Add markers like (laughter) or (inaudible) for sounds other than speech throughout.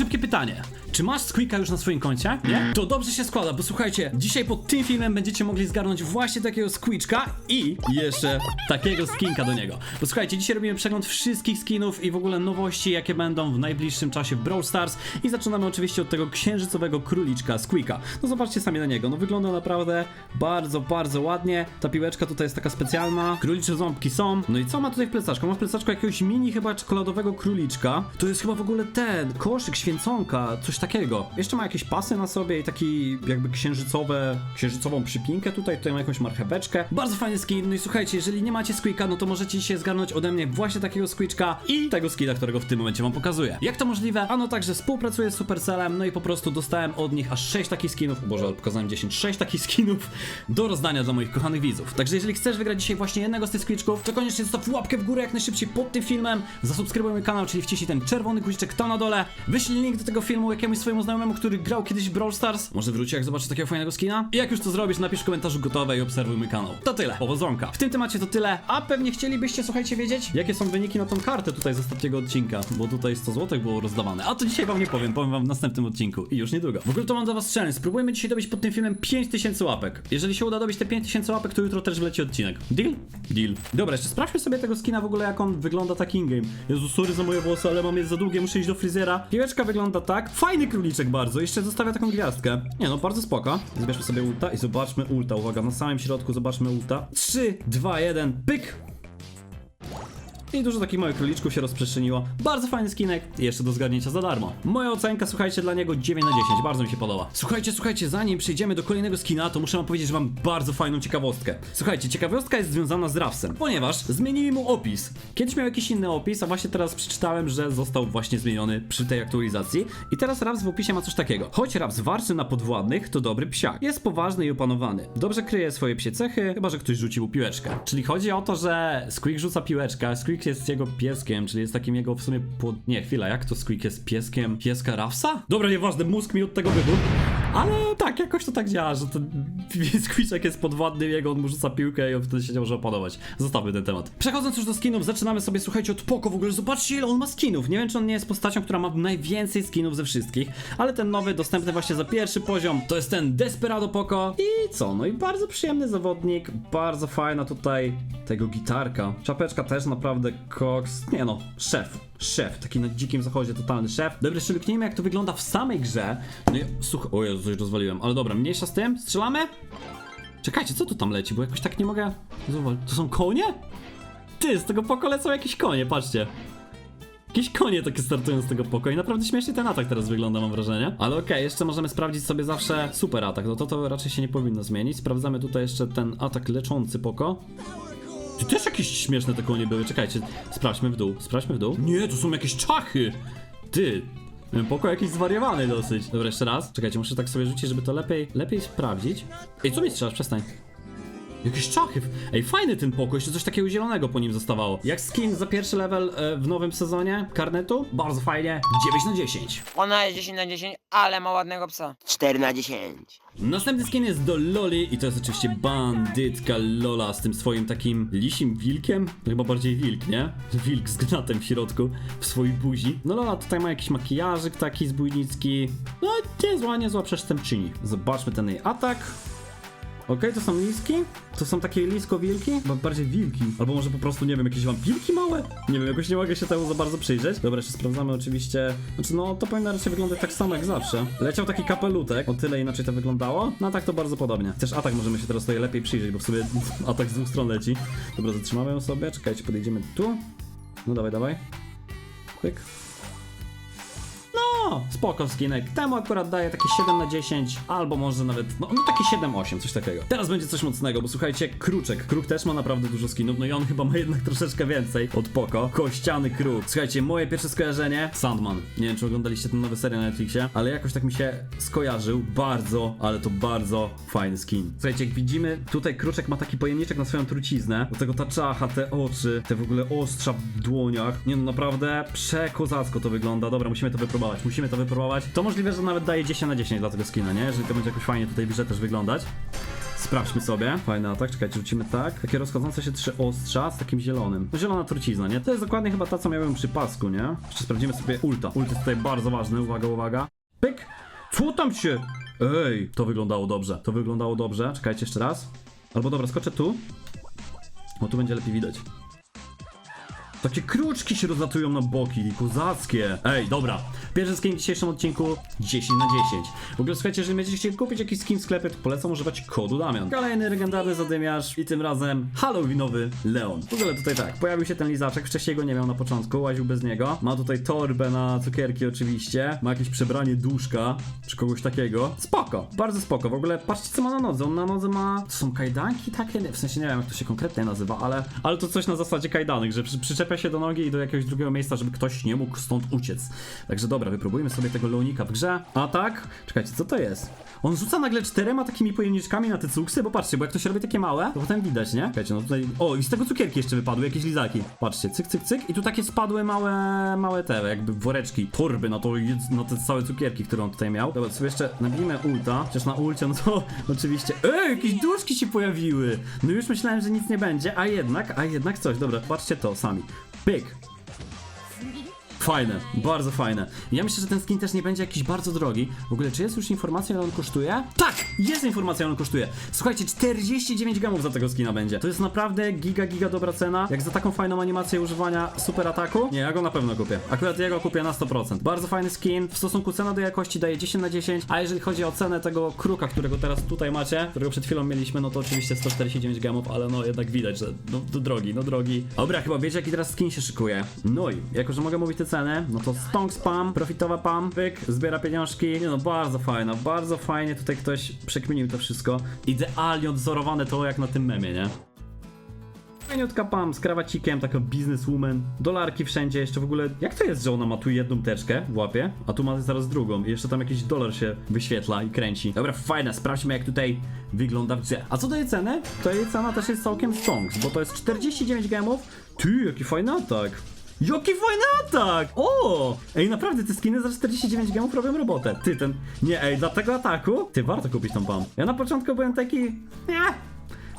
Szybkie pytanie. Czy masz Squeaka już na swoim koncie? Nie? To dobrze się składa, bo słuchajcie, dzisiaj pod tym filmem będziecie mogli zgarnąć właśnie takiego Squeaczka i jeszcze takiego skinka do niego. Bo słuchajcie, dzisiaj robimy przegląd wszystkich skinów i w ogóle nowości, jakie będą w najbliższym czasie w Brawl Stars i zaczynamy oczywiście od tego księżycowego króliczka Squeaka. No zobaczcie sami na niego, no wygląda naprawdę bardzo, bardzo ładnie. Ta piłeczka tutaj jest taka specjalna, królicze ząbki są. No i co ma tutaj w plecaczku? Ma w plecaczku jakiegoś mini chyba czekoladowego króliczka. To jest chyba w ogóle ten, koszyk, święconka, coś takiego. Jeszcze ma jakieś pasy na sobie i taki jakby księżycowe, księżycową przypinkę tutaj, tutaj ma jakąś marcheweczkę. Bardzo fajny skin, no i słuchajcie, jeżeli nie macie Squeaka, no to możecie dzisiaj zgarnąć ode mnie właśnie takiego Squeaczka i tego skina, którego w tym momencie wam pokazuję. Jak to możliwe? Ano także współpracuję z Supercellem, no i po prostu dostałem od nich aż 6 takich skinów, boże, ale pokazałem 10, 6 takich skinów do rozdania dla moich kochanych widzów. Także jeżeli chcesz wygrać dzisiaj właśnie jednego z tych Squeaczków, to koniecznie zostaw łapkę w górę jak najszybciej pod tym filmem, zasubskrybuj mój kanał, czyli wciśnij ten czerwony guziczek tam na dole, wyślij link do tego filmu jakiemuś swojemu znajomemu, który grał kiedyś w Brawl Stars, może wróci jak zobaczy takiego fajnego skina. I jak już to zrobisz, napisz w komentarzu gotowe i obserwuj mój kanał. To tyle, powodzonka. W tym temacie to tyle, a pewnie chcielibyście, słuchajcie, wiedzieć, jakie są wyniki na tą kartę tutaj z ostatniego odcinka, bo tutaj 100 zł było rozdawane. A to dzisiaj wam nie powiem, powiem wam w następnym odcinku i już niedługo. W ogóle to mam dla was challenge, spróbujemy dzisiaj dobić pod tym filmem 5000 łapek. Jeżeli się uda dobić te 5000 łapek, to jutro też wleci odcinek. Deal? Deal. Dobra, jeszcze sprawdźmy sobie tego skina w ogóle, jak on wygląda tak in-game. Jezu, sorry za moje włosy, ale mam je za długie, muszę iść do fryzjera. Piłeczka wygląda tak. Fajny króliczek bardzo, jeszcze zostawia taką gwiazdkę. Nie no, bardzo spoko. Zbierzmy sobie ulta i zobaczmy ulta. Uwaga, na samym środku zobaczmy ulta. 3, 2, 1, pyk! I dużo takich małych króliczków się rozprzestrzeniło. Bardzo fajny skinek jeszcze do zgarnięcia za darmo. Moja ocenka, słuchajcie, dla niego 9 na 10. Bardzo mi się podoba. Słuchajcie, słuchajcie, zanim przejdziemy do kolejnego skina, to muszę wam powiedzieć, że mam bardzo fajną ciekawostkę. Słuchajcie, ciekawostka jest związana z Rawsem, ponieważ zmienili mu opis. Kiedyś miał jakiś inny opis, a właśnie teraz przeczytałem, że został właśnie zmieniony przy tej aktualizacji. I teraz Raps w opisie ma coś takiego. Choć Raps warczy na podwładnych, to dobry psiak. Jest poważny i opanowany. Dobrze kryje swoje psie cechy, chyba że ktoś rzucił piłeczkę. Czyli chodzi o to, że Squeak rzuca piłeczkę, a Squeak jest jego pieskiem, czyli jest takim jego w sumie pod... Nie, chwila, jak to Squeak jest pieskiem pieska Rawsa? Dobra, nieważne, mózg mi od tego wybuchł. Ale tak, jakoś to tak działa, że ten (laughs) Squeaczek jest podwładny, jego on rzuca piłkę i on wtedy się nie może opanować. Zostawmy ten temat. Przechodząc już do skinów, zaczynamy sobie, słuchajcie, od Poko. W ogóle zobaczcie, ile on ma skinów. Nie wiem, czy on nie jest postacią, która ma najwięcej skinów ze wszystkich, ale ten nowy, dostępny właśnie za pierwszy poziom, to jest ten Desperado Poko. I co? No i bardzo przyjemny zawodnik, bardzo fajna tutaj tego gitarka. Czapeczka też naprawdę koks. Nie no, szef. Szef, taki na dzikim zachodzie, totalny szef. Dobra, jeszcze luknijmy jak to wygląda w samej grze. No i słuchaj, o Jezu, coś rozwaliłem, ale dobra, mniejsza z tym, strzelamy? Czekajcie, co tu tam leci, bo jakoś tak nie mogę... To są konie? Ty, z tego poko lecą jakieś konie, patrzcie. Jakieś konie takie startują z tego pokoju. Naprawdę śmiesznie ten atak teraz wygląda, mam wrażenie. Ale okej, jeszcze możemy sprawdzić sobie zawsze super atak. No to to raczej się nie powinno zmienić. Sprawdzamy tutaj jeszcze ten atak leczący poko. Tu też jakieś śmieszne te konie były. Czekajcie, sprawdźmy w dół. Sprawdźmy w dół. Nie, to są jakieś czachy. Ty. Ten Poko jakiś zwariowany dosyć. Dobra, jeszcze raz. Czekajcie, muszę tak sobie rzucić, żeby to lepiej, lepiej sprawdzić. Ej, co mi strzelasz? Przestań. Jakieś czachy. Ej, fajny ten pokój, jeszcze coś takiego zielonego po nim zostawało. Jak skin za pierwszy level e, w nowym sezonie karnetu? Bardzo fajnie. 9 na 10. Ona jest 10 na 10, ale ma ładnego psa. 4 na 10. Następny skin jest do Loli i to jest oczywiście bandytka Lola z tym swoim takim lisim wilkiem. Chyba bardziej wilk, nie? Wilk z gnatem w środku w swojej buzi. No Lola tutaj ma jakiś makijażyk taki zbójnicki. No niezła, niezła przestępczyni. Zobaczmy ten jej atak. Okej, to są liski? To są takie lisko-wilki? Bo bardziej wilki. Albo może po prostu, nie wiem, jakieś wampirki małe? Nie wiem, jakoś nie mogę się temu za bardzo przyjrzeć. Dobra, jeszcze sprawdzamy oczywiście. Znaczy, no to powinno raczej wyglądać tak samo jak zawsze. Leciał taki kapelutek, o tyle inaczej to wyglądało. No a tak to bardzo podobnie. Też atak możemy się teraz tutaj lepiej przyjrzeć, bo w sobie (laughs) atak z dwóch stron leci. Dobra, zatrzymamy ją sobie. Czekajcie, podejdziemy tu. No dawaj, dawaj. Pyk. No, spoko skinek. Temu akurat daję takie 7 na 10, albo może nawet, no, no takie 7-8, coś takiego. Teraz będzie coś mocnego, bo słuchajcie, Kruczek. Kruk też ma naprawdę dużo skinów, no i on chyba ma jednak troszeczkę więcej od Poko. Kościany Kruk. Słuchajcie, moje pierwsze skojarzenie, Sandman. Nie wiem, czy oglądaliście tę nową serię na Netflixie, ale jakoś tak mi się skojarzył. Bardzo, ale to bardzo fajny skin. Słuchajcie, jak widzimy, tutaj Kruczek ma taki pojemniczek na swoją truciznę. Do tego ta czacha, te oczy, te w ogóle ostrza w dłoniach. Nie no, naprawdę przekozacko to wygląda. Dobra, musimy to wypróbować. Musimy to wypróbować. To możliwe, że nawet daje 10 na 10 dla tego skina, nie? Jeżeli to będzie jakoś fajnie tutaj grze też wyglądać. Sprawdźmy sobie. Fajny atak, czekajcie, rzucimy tak. Takie rozchodzące się trzy ostrza z takim zielonym. No, zielona trucizna, nie? To jest dokładnie chyba ta, co miałem przy pasku, nie? Jeszcze sprawdzimy sobie ulta. Ult jest tutaj bardzo ważny, uwaga, uwaga. Pyk! Co tam się... Ej, to wyglądało dobrze. To wyglądało dobrze. Czekajcie jeszcze raz. Albo dobra, skoczę tu. Bo tu będzie lepiej widać. Takie kruczki się rozlatują na boki, kozackie. Ej, dobra. Pierwszy skin w dzisiejszym odcinku 10 na 10. W ogóle słuchajcie, jeżeli będziecie chcieli kupić jakiś skin w sklepie, to polecam używać kodu Damian. Kolejny legendarny zadymiarz i tym razem Halloweenowy Leon. W ogóle tutaj tak, pojawił się ten lizaczek, wcześniej go nie miał na początku, łaził bez niego. Ma tutaj torbę na cukierki oczywiście, ma jakieś przebranie duszka, czy kogoś takiego. Spoko, bardzo spoko. W ogóle patrzcie co ma na nodze, on na nodze ma... To są kajdanki takie? W sensie nie wiem jak to się konkretnie nazywa, ale, ale to coś na zasadzie kajdanek, że przy, się do nogi i do jakiegoś drugiego miejsca, żeby ktoś nie mógł stąd uciec. Także dobra, wypróbujmy sobie tego Leonika w grze. A tak? Czekajcie, co to jest? On rzuca nagle czterema takimi pojemniczkami na te cuksy, bo patrzcie, bo jak to się robi takie małe, to potem widać, nie? Czekajcie, no tutaj... O, i z tego cukierki jeszcze wypadły, jakieś lizaki. Patrzcie, cyk, cyk, cyk i tu takie spadły małe, małe te, jakby woreczki, torby na to, na te całe cukierki, które on tutaj miał. Dobra, sobie jeszcze nabijmy ulta, chociaż na ulcie, no to (laughs) oczywiście... Ej, jakieś duszki się pojawiły! No już myślałem, że nic nie będzie, a jednak, a jednak coś. Dobra, patrzcie to sami. Pyk, Fajne, bardzo fajne. Ja myślę, że ten skin też nie będzie jakiś bardzo drogi. W ogóle, czy jest już informacja, ile on kosztuje? Tak! Jest informacja, ile on kosztuje. Słuchajcie, 49 gemów za tego skina będzie. To jest naprawdę giga, giga dobra cena. Jak za taką fajną animację używania super ataku? Nie, ja go na pewno kupię. Akurat ja go kupię na 100%. Bardzo fajny skin. W stosunku cena do jakości daje 10 na 10. A jeżeli chodzi o cenę tego kruka, którego teraz tutaj macie, którego przed chwilą mieliśmy, no to oczywiście 149 gemów, ale no jednak widać, że no drogi, no drogi. Dobra, chyba wiecie, jaki teraz skin się szykuje. No i, jako że mogę mówić te ceny, no to Stonk Spam, profitowa pam, pyk, zbiera pieniążki. Nie no, bardzo fajna, bardzo fajnie tutaj ktoś przekminił to wszystko. Idealnie odzorowane to jak na tym memie, nie? Fajniutka pam z krawacikiem, taka businesswoman, dolarki wszędzie, jeszcze w ogóle, jak to jest, że ona ma tu jedną teczkę w łapie, a tu ma zaraz drugą i jeszcze tam jakiś dolar się wyświetla i kręci. Dobra, fajne, sprawdźmy jak tutaj wygląda w. A co do jej ceny? To jej cena też jest całkiem stonks, bo to jest 49 gemów. Ty, jaki fajny atak! Jaki fajny atak! O! Ej, naprawdę, te skiny za 49 gemów robią robotę. Ty, ten... Nie, ej, dla tego ataku? Ty, warto kupić tą pam. Ja na początku byłem taki... Nie.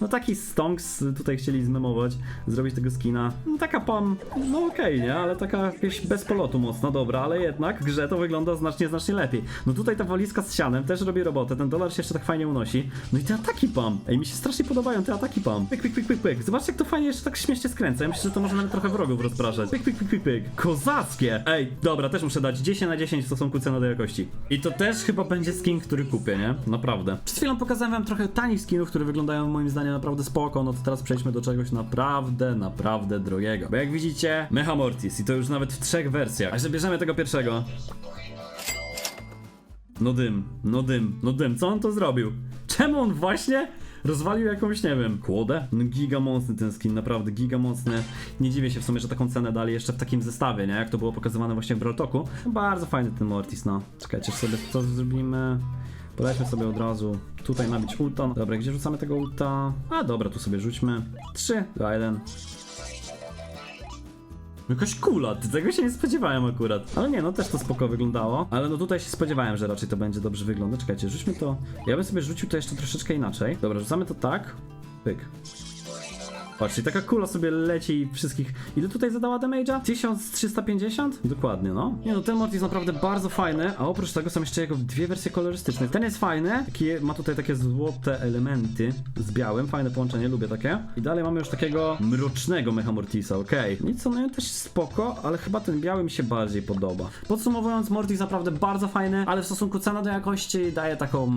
No taki stonks tutaj chcieli zmemować, zrobić tego skina. No taka pam, no okej, nie? Ale taka jakieś bez polotu mocno, dobra, ale jednak w grze to wygląda znacznie, znacznie lepiej. No tutaj ta walizka z sianem też robi robotę, ten dolar się jeszcze tak fajnie unosi. No i te ataki pam, ej, mi się strasznie podobają te ataki pam. Pyk, pyk, pyk, pyk, pyk. Zobaczcie jak to fajnie jeszcze tak śmiesznie skręca, ja myślę, że to może nawet trochę wrogów rozpraszać. Pyk, pyk, pyk, pyk, pyk. Kozackie! Ej, dobra, też muszę dać 10 na 10 w stosunku cena do jakości. I to też chyba będzie skin, który kupię, nie? Naprawdę. Przed chwilą pokazałem wam trochę tanich skinów, które wyglądają moim zdaniem naprawdę spoko, no to teraz przejdźmy do czegoś naprawdę, naprawdę drogiego. Bo jak widzicie, Mecha Mortis i to już nawet w trzech wersjach. A że bierzemy tego pierwszego. No dym, no dym, no dym, co on to zrobił? Czemu on właśnie rozwalił jakąś, nie wiem, kłodę? No giga mocny ten skin, naprawdę giga mocny. Nie dziwię się w sumie, że taką cenę dali jeszcze w takim zestawie, nie? Jak to było pokazywane właśnie w Broltoku. Bardzo fajny ten Mortis, no. Czekajcie, sobie co zrobimy. Polećmy sobie od razu tutaj nabić ulta. Dobra, gdzie rzucamy tego ulta? A dobra, tu sobie rzućmy. 3, 2, 1. Jakaś kula, ty tego się nie spodziewałem akurat. Ale nie, no też to spoko wyglądało. Ale no tutaj się spodziewałem, że raczej to będzie dobrze wyglądać. Czekajcie, rzućmy to. Ja bym sobie rzucił to jeszcze troszeczkę inaczej. Dobra, rzucamy to tak. Pyk. Patrzcie, taka kula sobie leci i wszystkich. Ile tutaj zadała damage'a? 1350? Dokładnie, no. Nie no, ten mod jest naprawdę bardzo fajny, a oprócz tego są jeszcze jego dwie wersje kolorystyczne. Ten jest fajny, taki, ma tutaj takie złote elementy z białym, fajne połączenie, lubię takie. I dalej mamy już takiego mrocznego Mecha Mortisa, okej. Nic co, no też spoko, ale chyba ten biały mi się bardziej podoba. Podsumowując, Mortis naprawdę bardzo fajny, ale w stosunku cena do jakości daje taką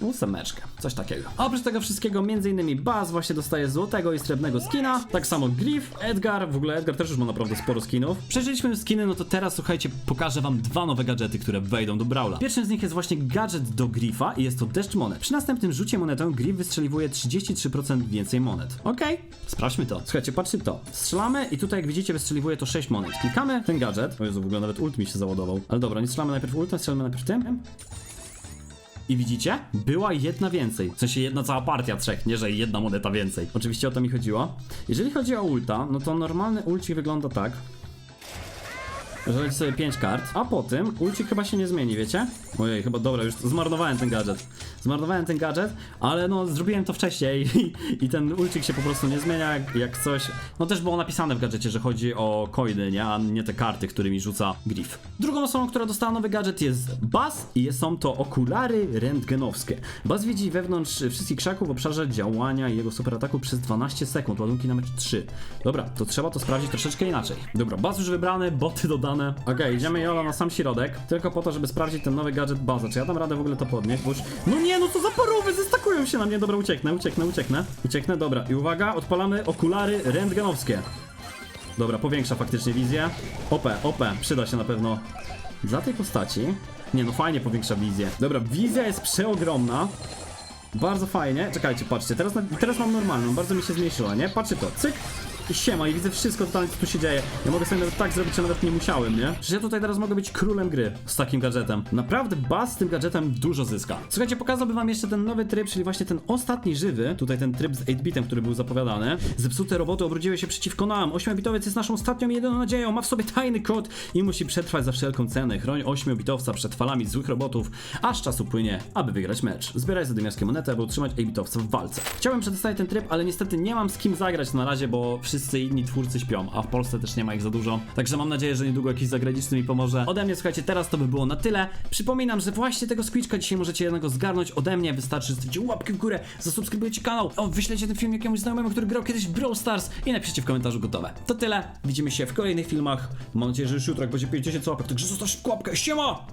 ósemeczkę, coś takiego. Oprócz tego wszystkiego, między innymi Buzz właśnie dostaje złotego i srebrnego skina, tak samo Griff, Edgar, w ogóle Edgar też już ma naprawdę sporo skinów. Przejrzeliśmy już skiny, no to teraz słuchajcie, pokażę wam dwa nowe gadżety, które wejdą do Brawla. Pierwszym z nich jest właśnie gadżet do Griffa i jest to deszcz monet. Przy następnym rzucie monetą Griff wystrzeliwuje 33% więcej monet. Okej, sprawdźmy to. Słuchajcie, patrzcie to. Strzelamy i tutaj jak widzicie wystrzeliwuje to 6 monet. Klikamy ten gadżet. O Jezu, w ogóle nawet ult mi się załadował. Ale dobra, nie strzelamy najpierw ultem, strzelamy najpierw tym. I widzicie? Była jedna więcej. W sensie jedna cała partia trzech, nie że jedna moneta więcej. Oczywiście o to mi chodziło. Jeżeli chodzi o ulta, no to normalny ulcik wygląda tak. Leci sobie 5 kart, a po tym ulcik chyba się nie zmieni, wiecie? Ojej, chyba dobra, już zmarnowałem ten gadżet. Zmarnowałem ten gadżet, ale no zrobiłem to wcześniej (laughs) i, i ten ulcik się po prostu nie zmienia jak, jak coś. No też było napisane w gadżecie, że chodzi o coiny, nie? A nie te karty, którymi rzuca Griff. Drugą osobą, która dostała nowy gadżet jest Buzz i są to okulary rentgenowskie. Buzz widzi wewnątrz wszystkich krzaków w obszarze działania jego superataku przez 12 sekund, ładunki na mecz 3. Dobra, to trzeba to sprawdzić troszeczkę inaczej. Dobra, Buzz już wybrany, boty dodane. Okej, idziemy Jola na sam środek, tylko po to, żeby sprawdzić ten nowy gadżet Buzza. Czy ja dam radę w ogóle to podnieść? Bo już... No nie, no co za parówy, zestakują się na mnie. Dobra, ucieknę, ucieknę, ucieknę. Ucieknę, dobra. I uwaga, odpalamy okulary rentgenowskie. Dobra, powiększa faktycznie wizję. OP, OP, przyda się na pewno dla tej postaci. Nie no, fajnie powiększa wizję. Dobra, wizja jest przeogromna. Bardzo fajnie. Czekajcie, patrzcie, teraz, na, teraz mam normalną, bardzo mi się zmniejszyła, nie? Patrzcie to, cyk. I siema, i widzę wszystko totalnie, co tu się dzieje. Ja mogę sobie nawet tak zrobić, że nawet nie musiałem, nie? Przecież ja tutaj teraz mogę być królem gry z takim gadżetem. Naprawdę Buzz z tym gadżetem dużo zyska. Słuchajcie, pokazałbym wam jeszcze ten nowy tryb, czyli właśnie ten ostatni żywy, tutaj ten tryb z 8-bitem, który był zapowiadany. Zepsute roboty obróciły się przeciwko nam. 8-bitowiec jest naszą ostatnią i jedyną nadzieją. Ma w sobie tajny kod i musi przetrwać za wszelką cenę. Chroń 8-bitowca przed falami złych robotów, aż czas upłynie, aby wygrać mecz. Zbieraj zadymiarskie monety, aby utrzymać 8-bitowca w walce. Chciałem przetestować ten tryb, ale niestety nie mam z kim zagrać na razie, bo wszyscy inni twórcy śpią, a w Polsce też nie ma ich za dużo. Także mam nadzieję, że niedługo jakiś zagraniczny mi pomoże. Ode mnie, słuchajcie, teraz to by było na tyle. Przypominam, że właśnie tego Squeaczka dzisiaj możecie jednego zgarnąć ode mnie. Wystarczy, że zostawicie łapkę w górę, zasubskrybujecie kanał, o, wyślecie ten film jakiemuś znajomemu, który grał kiedyś w Brawl Stars i napiszcie w komentarzu gotowe. To tyle. Widzimy się w kolejnych filmach. Mam nadzieję, że już jutro, jak będzie 50 łapek, także zostawcie łapkę. Siema!